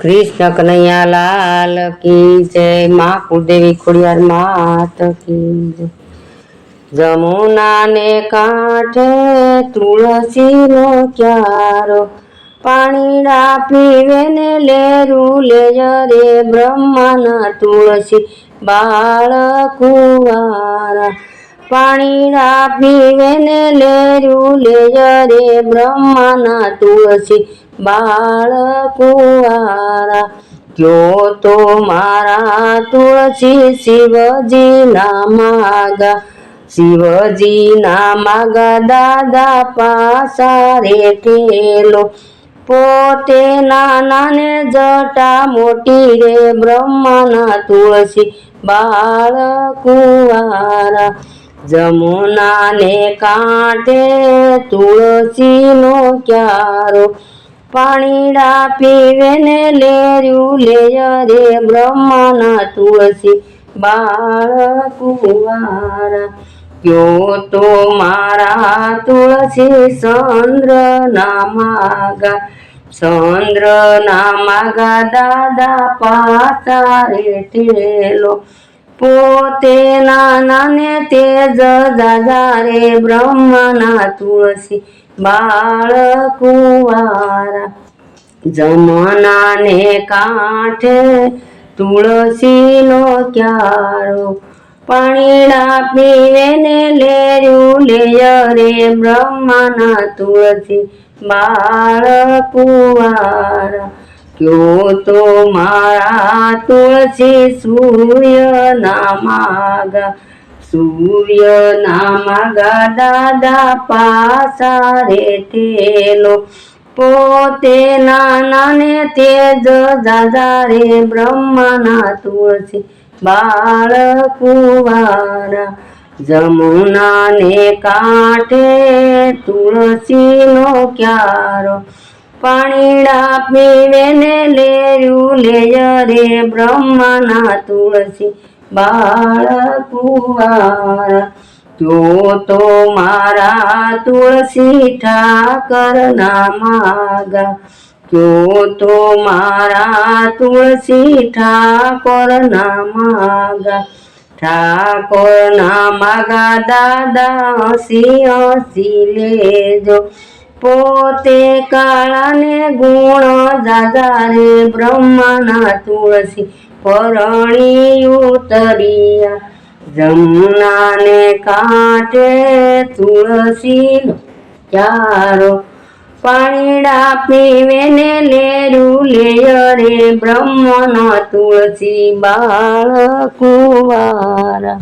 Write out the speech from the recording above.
કૃષ્ણ કનૈયા લાલ કી જય, મા કુળદેવી ખોડિયાર માત કી જય. જમુના ને કાંઠે તુલસીનો ક્યારો, પાણીડા પીવે ને લેરું લેય રે બ્રહ્માના તુલસી બાળ કુંવારા પાણીડા પીવે ને લેરું લેય રે બ્રહ્માના તુલસી. બાળ કુવારા જો તો મારા તુલસી શિવજીના માગા. શિવજીના માગા દાદા પાસા રે ઠેલો પોતે નાના ને જટા મોટી રે બ્રહ્માના તુલસી. બાળ કુંવારા જમુના ને કાંઠે તુલસીનો ક્યારો. પાણીડા પીવે ને લેર્યું લેય રે બ્રહ્માના તુલસી બાળ કુવારા. કયો તો મારા તુલસી ચંદ્ર ના માગા. ચંદ્ર ના માગા દાદા પાસા રેઠેલો. પોતે નાના ને તેજ દાદા રે બ્રહ્મના તુલસી બાળ કુવારા. જમના ને કાંઠે તુલસીનો ક્યારો. પાણીડા પીવે ને લેર્યું લેય રે બ્રહ્મના તુલસી બાળ કુંવારા. કયો તો મારા તુલસી સૂર્ય ના માગા સૂર્ય ના માગા દાદા પાસા રે ઠેલો પોતે નાના ને તેજ દાદા રે બ્રહ્માના તુલસી બાળ કુંવારા જમુના ને કાંઠે તુલસીનો ક્યારો પાણીડા પીવે ને લેર્યું લેય રે બ્રહ્મના તુલસી. બાળ કુંવારા, તો તો મારા તુલસી ઠાકર ના માગા. જો તો મારા તુલસી ઠાકોર ના માગા. ઠાકોર ના માગા દાદા હસી હસી લેજો પોતે કાળા ને ગુણ દાદા રે બ્રહ્મના તુલસી પરણી ઉતરિયા. જમુના ને કાંઠે તુલસી ક્યારો પાણીડા પીવે ને લેરું લેયરે બ્રહ્મના તુલસી બાળ કુંવારા